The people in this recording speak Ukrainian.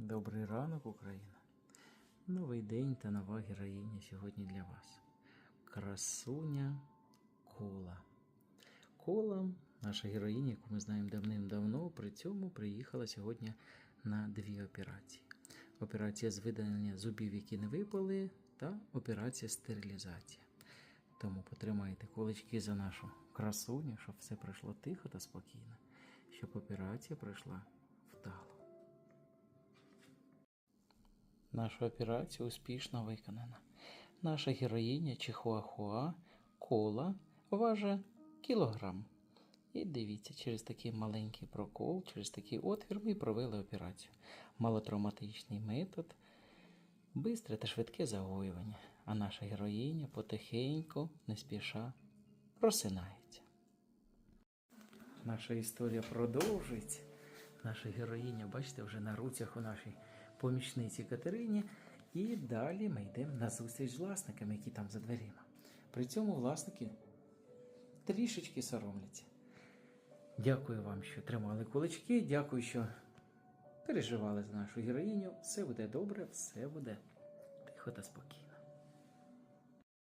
Добрий ранок, Україна. Новий день та нова героїня сьогодні для вас. Красуня Кола. Кола, наша героїня, яку ми знаємо давним-давно, при цьому приїхала сьогодні на дві операції: операція з видалення зубів, які не випали, та операція стерилізація. Тому потримайте кулички за нашу красуню, щоб все пройшло тихо та спокійно, щоб операція пройшла Наша операція успішно виконана. Наша героїня Чихуахуа кола важить кілограм. І дивіться, через такий маленький прокол, через такий отвір ми провели операцію. Малотравматичний метод, бистре та швидке загоювання. А наша героїня потихеньку, не спіша, просинається. Наша історія продовжується. Наша героїня, бачите, вже на руцях у нашій помічниці Катерині. І далі ми йдемо на зустріч з власниками, які там за дверима. При цьому власники трішечки соромляться. Дякую вам, що тримали кулички. Дякую, що переживали за нашу героїню. Все буде добре, все буде тихо та спокійно.